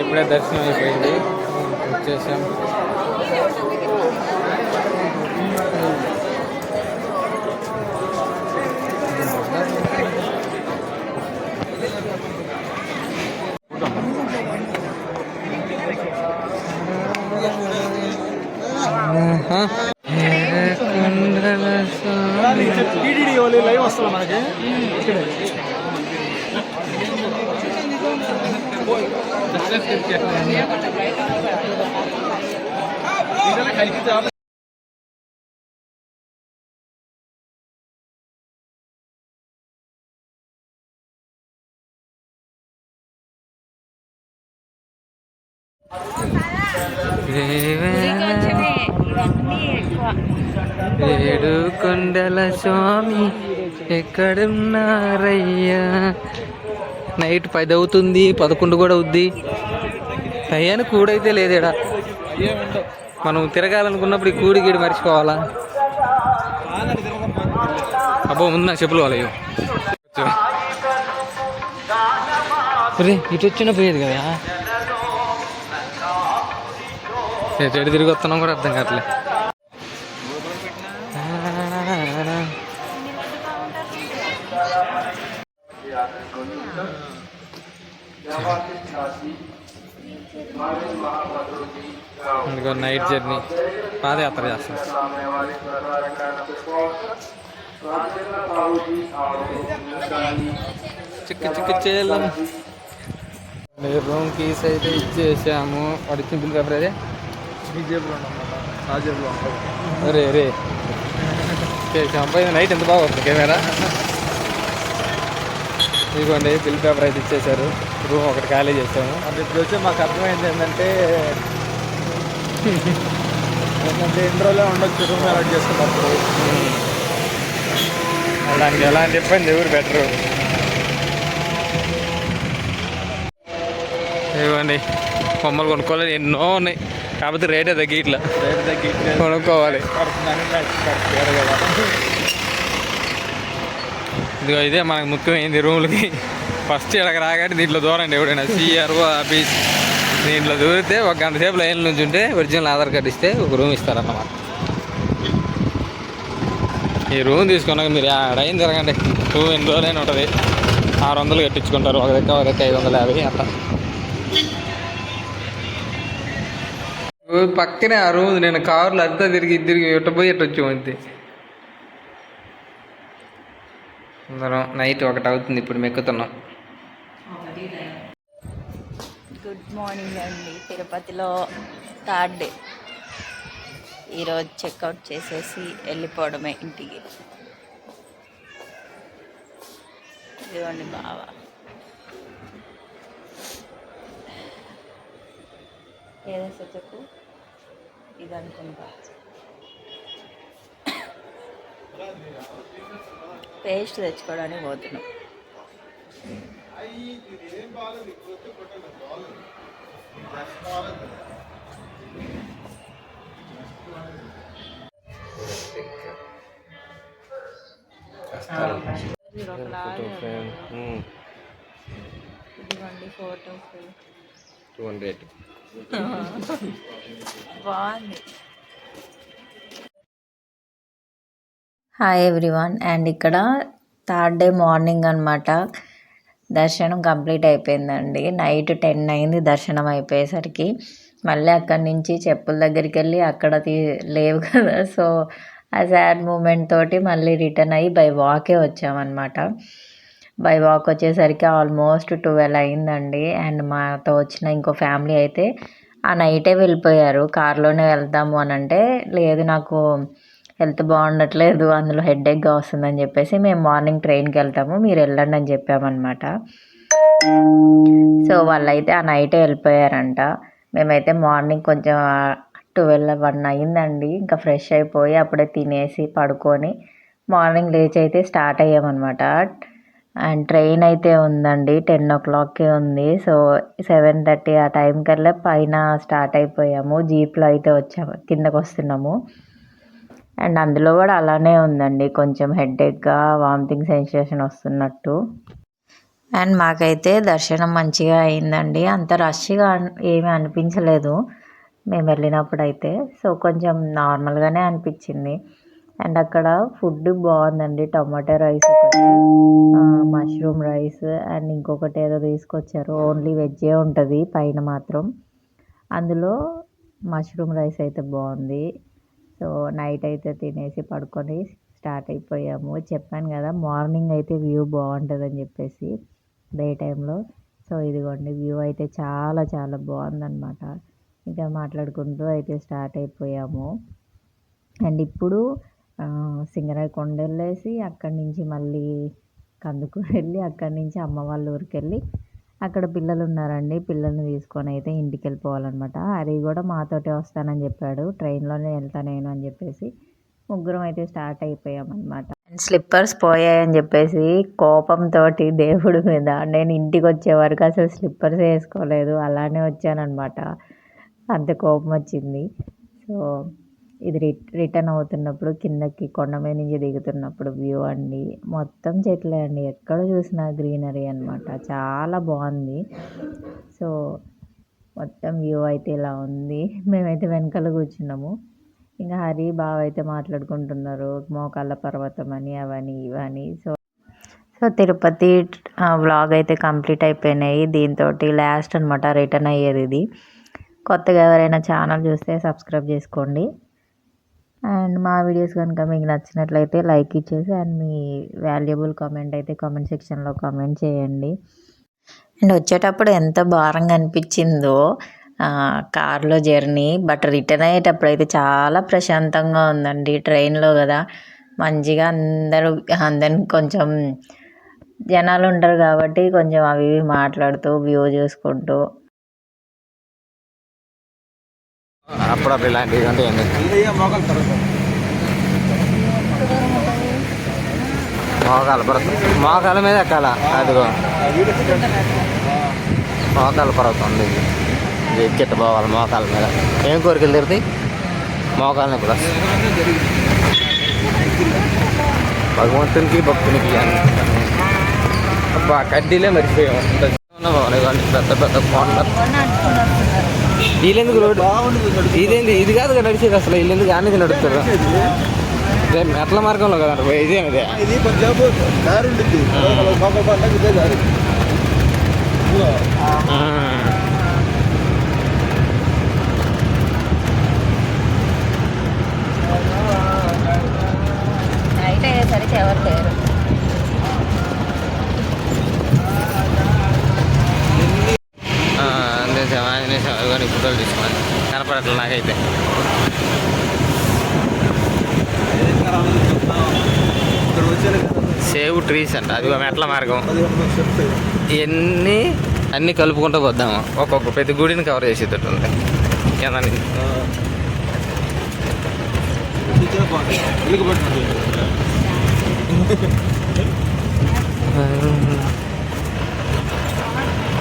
ఇప్పుడే దర్శనం అయిపోయింది. వచ్చేసాం. టీటీడీ వాళ్ళు లైవ్ వస్తుందా మనకి ఇక్కడే కొంచెమే ఇవన్నీ ఎక్కువ ఏడు కొండల స్వామి ఎక్కడున్నారయ్యా? నైట్ పది అవుతుంది పదకొండు కూడా అవుద్ది. అయ్యాను కూడైతే లేదేడా? మనం తిరగాలనుకున్నప్పుడు ఈ కూడి గీడి మర్చిపోవాలా? అబ్బో ముందు నాకు చెప్పులు వాళ్ళయ్యో రే ఇటు వచ్చిన పోయేది కదా? ఏ చెడు తిరిగి వస్తున్నాం కూడా అర్థం కావట్లే. ఇంకో నైట్ జర్నీ. పాదయాత్ర చేస్తాం. చిక్కు చిక్కు చేయాలం. రూమ్ కీస్ అయితే ఇచ్చేసాము. వాడు ఇచ్చిన బిల్ పేపర్ అదే మీ జేబులో ఉన్నమాట నా జేబులో ఉంటుంది అరే రే అబ్బాయి నైట్ ఎంత బాగా వస్తుంది? కెమెరా? ఇదిగోండి బిల్ పేపర్ అయితే ఇచ్చేసారు రూమ్ ఒకటి ఖాళీ చేసాము అంటే ఇప్పుడు వచ్చి మాకు అర్థమైంది ఏంటంటే ఏంటంటే ఇంట్రోలో ఉండొచ్చు రూమ్ అలాట్ చేసుకున్నప్పుడు. అలాంటి ఎలాంటి ఇబ్బంది ఎవరు బెటరు ఇవ్వండి బొమ్మలు కొనుక్కోవాలి ఎన్నో ఉన్నాయి. కాకపోతే రేటే తగ్గి ఇట్లా రేటు తగ్గి కొనుక్కోవాలి. ఇదిగో ఇదే మనకు ముఖ్యమైనది రూమ్లకి. ఫస్ట్ ఇక్కడికి రాగానే దీంట్లో దూరండి ఎవడైనా సిఆర్ఓ ఆఫీస్ దీంట్లో దూరితే ఒక గంట సేపు లైన్ నుంచి ఉంటే ఒరిజినల్ ఆధార్ కార్డు ఇస్తే ఒక రూమ్ ఇస్తారన్నమాట. ఈ రూమ్ తీసుకున్నాక మీరు ఆడైన తిరగండి రూమ్ ఎన్ని రోజులైనా ఉంటుంది. ఆరు వందలు కట్టించుకుంటారు. ఒక దగ్గర ఒక దగ్గర ఐదు వందల యాభై అట్లా. పక్కనే ఆ రూమ్ నేను కారులో అంతా తిరిగి తిరిగి ఇట్ట పోయి ఇట్ట వచ్చాము అంతే. అందరం నైట్ ఒకటి అవుతుంది ఇప్పుడు మెక్కుతున్నాం. గుడ్ మార్నింగ్ అండి. తిరుపతిలో థర్డ్ డే. ఈరోజు చెక్అవుట్ చేసేసి వెళ్ళిపోవడమే ఇంటికి. ఇదిగోండి బావా. ఏదైతే చెప్పు. ఇది అనుకుంటా. పేస్ట్ తెచ్చుకోవడానికి పోతున్నాం. ఇదిగోండి ఫోటో టూ హండ్రెడ్ బాగుంది హాయ్ ఎవ్రీవన్ అండ్ ఇక్కడ థర్డ్ డే మార్నింగ్ అనమాట దర్శనం కంప్లీట్ అయిపోయిందండి. నైట్ టెన్ అయింది దర్శనం అయిపోయేసరికి. మళ్ళీ అక్కడి నుంచి చెప్పుల దగ్గరికి వెళ్ళి అక్కడ తీ లేవు కదా. సో ఆ సాడ్ మూమెంట్ తోటి మళ్ళీ రిటర్న్ అయ్యి బై వాకే వచ్చామన్నమాట. బై వాక్ వచ్చేసరికి ఆల్మోస్ట్ ట్వెల్వ్ అయిందండి. అండ్ మాతో వచ్చిన ఇంకో ఫ్యామిలీ అయితే ఆ నైటే వెళ్ళిపోయారు. కార్లోనే వెళ్దాము అని అంటే లేదు నాకు హెల్త్ బాగుండట్లేదు అందులో హెడ్ఏక్గా వస్తుందని చెప్పేసి మేము మార్నింగ్ ట్రైన్కి వెళ్తాము మీరు వెళ్ళండి అని చెప్పామన్నమాట. సో వాళ్ళైతే ఆ నైటే వెళ్ళిపోయారంట. మేమైతే మార్నింగ్ కొంచెం ట్వెల్వ్ వన్ అయిందండి. ఇంకా ఫ్రెష్ అయిపోయి అప్పుడే తినేసి పడుకొని మార్నింగ్ లేచి అయితే స్టార్ట్ అయ్యామన్నమాట. అండ్ ట్రైన్ అయితే ఉందండి టెన్ ఓ క్లాక్కి ఉంది. సో సెవెన్ థర్టీ ఆ టైం కల్లా పైన స్టార్ట్ అయిపోయాము. జీప్లో అయితే వచ్చాము కిందకు వస్తున్నాము. అండ్ అందులో కూడా అలానే ఉందండి కొంచెం హెడేక్గా వామిటింగ్ సెన్సేషన్ వస్తున్నట్టు. అండ్ మాకైతే దర్శనం మంచిగా అయిందండి. అంత రష్గా ఏమి ఏమీ అనిపించలేదు. మేము వెళ్ళినప్పుడు అయితే సో కొంచెం నార్మల్గానే అనిపించింది. అండ్ అక్కడ ఫుడ్ బాగుందండి. టమాటా రైస్ ఒకటి మష్రూమ్ రైస్ అండ్ ఇంకొకటి ఏదో తీసుకొచ్చారు. ఓన్లీ వెజ్జే ఉంటుంది పైన మాత్రం. అందులో మష్రూమ్ రైస్ అయితే బాగుంది. సో నైట్ అయితే తినేసి పడుకొని స్టార్ట్ అయిపోయాము. చెప్పాను కదా మార్నింగ్ అయితే వ్యూ బాగుంటుందని చెప్పేసి డే టైంలో. సో ఇదిగోండి వ్యూ అయితే చాలా చాలా బాగుందన్నమాట. ఇంకా మాట్లాడుకుంటూ అయితే స్టార్ట్ అయిపోయాము. అండ్ ఇప్పుడు సింగరాయ కొండ వెళ్ళేసి అక్కడి నుంచి మళ్ళీ కందుకూరు వెళ్ళి అక్కడి నుంచి అమ్మ వాళ్ళ ఊరికి వెళ్ళి అక్కడ పిల్లలు ఉన్నారండి. పిల్లల్ని తీసుకొని అయితే ఇంటికి వెళ్ళిపోవాలన్నమాట. హరి కూడా మాతోటే వస్తానని చెప్పాడు. ట్రైన్లోనే వెళ్తా నేను అని చెప్పేసి ముగ్గురం అయితే స్టార్ట్ అయిపోయామన్నమాట. స్లిప్పర్స్ పోయాయని చెప్పేసి కోపంతో దేవుడి మీద నేను ఇంటికి వచ్చే వరకు అసలు స్లిప్పర్స్ వేసుకోలేదు. అలానే వచ్చానమాట అంత కోపం వచ్చింది. సో ఇది రిటర్న్ అవుతున్నప్పుడు కిందకి కొండ మీద నుంచి దిగుతున్నప్పుడు వ్యూ అండి. మొత్తం చెట్లే అండి. ఎక్కడ చూసినా గ్రీనరీ అనమాట చాలా బాగుంది. సో మొత్తం వ్యూ అయితే ఇలా ఉంది. మేమైతే వెనకాల కూర్చున్నాము. ఇంకా హరి బావ అయితే మాట్లాడుకుంటున్నారు. మోకాళ్ళ పర్వతం అని అవని ఇవని. సో సో తిరుపతి వ్లాగ్ అయితే కంప్లీట్ అయిపోయినాయి. దీంతో లాస్ట్ అనమాట రిటర్న్ అయ్యేది ఇది. కొత్తగా ఎవరైనా ఛానల్ చూస్తే సబ్స్క్రైబ్ చేసుకోండి. అండ్ మా వీడియోస్ కనుక మీకు నచ్చినట్లయితే లైక్ ఇచ్చేసి అండ్ మీ వాల్యుబుల్ కామెంట్ అయితే కామెంట్ సెక్షన్లో కామెంట్ చేయండి. అండ్ వచ్చేటప్పుడు ఎంత భారంగా అనిపించిందో కార్లో జర్నీ బట్ రిటర్న్ అయ్యేటప్పుడు అయితే చాలా ప్రశాంతంగా ఉందండి. ట్రైన్లో కదా మంచిగా అందరూ అందరిని కొంచెం జనాలు ఉంటారు కాబట్టి కొంచెం అవి ఇవి మాట్లాడుతూ వ్యూ చూసుకుంటూ అప్పుడప్పుడు ఇలాంటివి అంటే మోకాలు తర్వాత మోకాల పర్వతం మోకాల మీద ఎక్కాల అదిగో. మోకాల పర్వతం ఉంది ఇది. ఇది ఎక్కెట్టు పోవాలి మోకాల మీద. ఏం కోరికలు తిరుగుతాయి? మోకాలని ఇప్పుడు భగవంతునికి భక్తునికి కడ్డీలే మర్చిపోయాం. ఇంత పెద్ద పెద్ద కొండ వీళ్ళెందుకు రోడ్డు? ఇదేంది? ఇది కాదు కదా నడిచేది అసలు. వీళ్ళెందుకు? అనేది నడుస్తారు రేపు మెట్ల మార్గంలో కదా ఇదే ఇదే? ఇది కొంచెంసేపు దారి ఉంటుంది మోకాలు పడ్డాక ఇదే దారి ఇదిగో, నైట్ అయ్యేసరికి ఎవరు లేరు ఆంజనేయ స్వామి ఆంజనేయ స్వామి కానీ ఫోటోలు తీసుకున్నాను కనపడట్లేదు నాకైతే ఇక్కడ వచ్చాను కదా సేవ్ అంట అది మెట్ల మార్గం. ఇవన్నీ అన్నీ కలుపుకుంటూ వద్దాము ఒక్కొక్క ప్రతి గుడిని కవర్ చేసేటట్టు ఉంది. కింద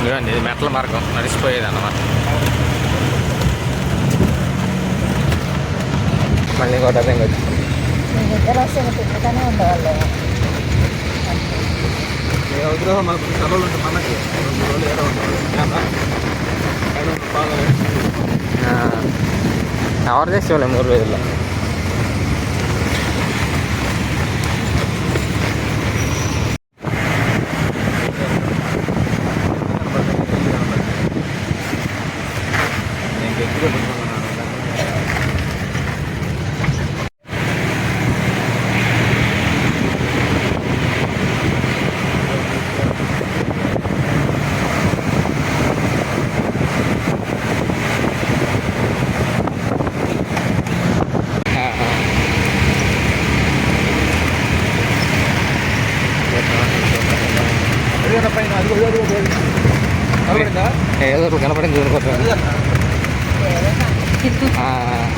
ఇవ్వండి ఇది మెట్ల మార్గం. నడిచిపోయేది అన్నమాట మళ్ళీ ఇంకోటి అదే వచ్చి. విగ్రహం మనకు సెలవులు ఉంటుంది మనకి. రెండు రోజులు ఏడో ఉంటారు బాగా ఎవరు చేసేవాళ్ళే మూడు రోజుల్లో నేను గట్టిగా పట్టుకున్నాను అదిగో పైన అదిగో అదిగో అదిగో కనబడిందా? ఏదో ఒకటి కనపడింది చూడుకోవట్లేదు అదిగో.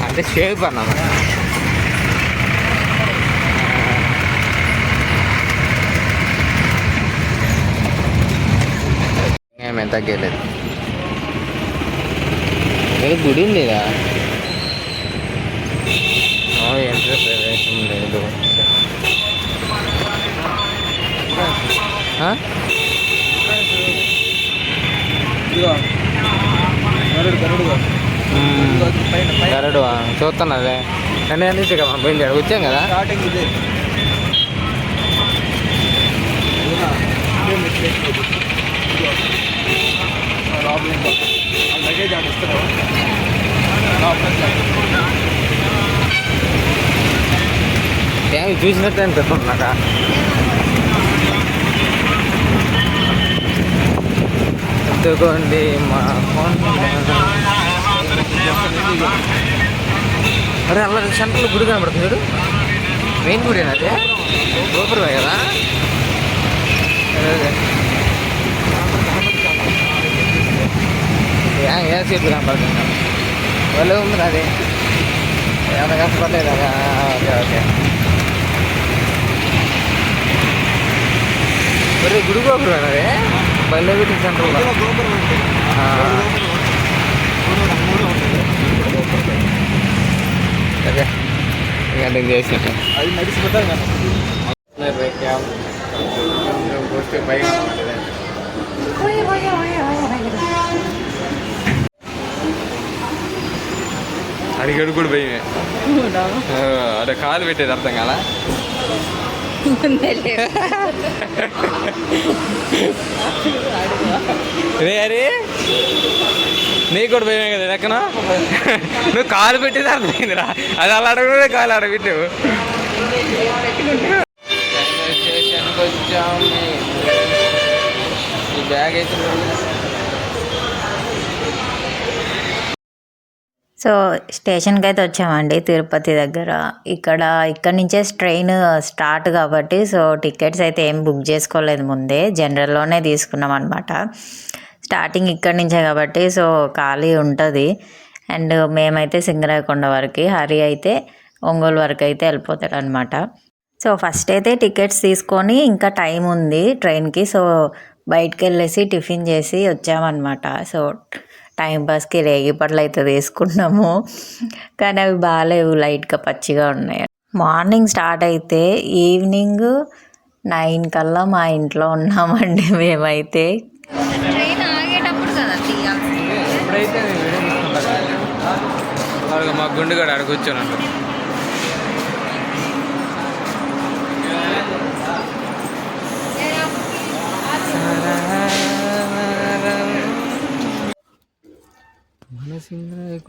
అంటే షేప్ అన్నమాట ఏమేం తగ్గలేదు. ఏదో గుడి ఉందిరా? ఎంట్రీ ప్రవేశం లేదు. ఆ? ఇదిగో గరుడు గరడు చూస్తున్నాలే కానీ అన్నిటి కదా బయలుదేరి వచ్చాం కదా? స్టార్టింగ్ ఇదే. లగేజ్ ఏమి చూసినట్టు అనిపిస్తుంది నాకు? ఎత్తుకోండి మా కొండ. అరే అలా సెంటర్లో గుడి కనబడుతుంది చూడు. మెయిన్ గుడి అది? గోపురమే కదా? ఏ- ఏ సీట్లు కనపడుతుంది వాళ్ళు ఉంది అది. ఏమైనా కష్టపడలేదు ఓకే ఓకే. మరి గుడి గోపురం అదే? బయలు పెట్టి సెంటర్లో గోపురం మూడు ఉంటుంది ఓకే ఇంకా చేసినట్టు అది నడిచిపోతాం కదా అడిగడు కూడా భయమే అదే కాలు పెట్టేది అర్థం కదా రే అరే. నీకు కూడా భయమే కదా లెక్కన? నువ్వు కాలు పెట్టేది అర్థమైందిరా. అది అలా అడగడే కాలు అడగట్టు స్టేషన్కి వచ్చాము. ఈ బ్యాగ్ అయితే సో స్టేషన్కి అయితే వచ్చామండి తిరుపతి దగ్గర. ఇక్కడ ఇక్కడ నుంచే ట్రైన్ స్టార్ట్ కాబట్టి సో టికెట్స్ అయితే ఏం బుక్ చేసుకోలేదు ముందే. జనరల్లోనే తీసుకున్నాం అనమాట స్టార్టింగ్ ఇక్కడ నుంచే కాబట్టి సో ఖాళీ ఉంటుంది. అండ్ మేమైతే సింగరాయకొండ వరకు హరి అయితే ఒంగోలు వరకు అయితే వెళ్ళిపోతాడు అనమాట సో ఫస్ట్ అయితే టికెట్స్ తీసుకొని ఇంకా టైం ఉంది ట్రైన్కి సో బయటికి వెళ్ళేసి టిఫిన్ చేసి వచ్చామన్నమాట. సో టైం పాస్కి రేగి పళ్ళు అయితే తీసుకున్నాము కానీ అవి బాగాలేవు లైట్గా పచ్చిగా ఉన్నాయి. మార్నింగ్ స్టార్ట్ అయితే ఈవినింగ్ నైన్ కల్లా మా ఇంట్లో ఉన్నామండి మేమైతే. ట్రైన్ ఆగేటప్పుడు కదా తీయాల్సి మా గుండెగాడు కూర్చోనండి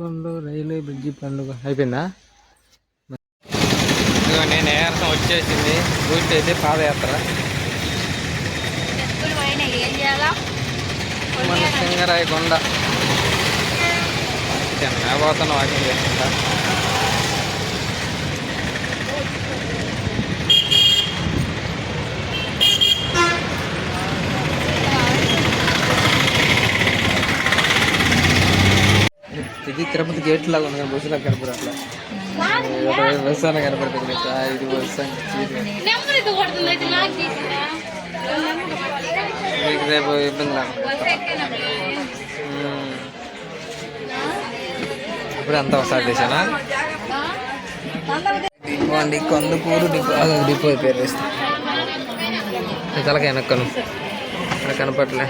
సింగరాయకొండ రైల్వే బ్రిడ్జి పండుగ. అయిపోయిందా? నేను ఏరసం వచ్చేసింది. పూర్తి అయితే పాదయాత్ర ఏం చేయాలా? మన సింగరాయకొండ పోతాను వాకింగ్ చేసుకుంటా ఇది తిరుపతి గేట్ లాగా ఉంది కానీ బస్సులో కనపడు అట్లా. బస్సు అన్న కనపడుతుంది ఇది బస్సు మీకు రేపు ఇబ్బంది. ఇప్పుడు అంతా ఒకసారి చేశానా? ఇవ్వండి కందుకూరు డిపో డిపో పేరు వేస్తా తలకి వెనక్కను కనపట్లే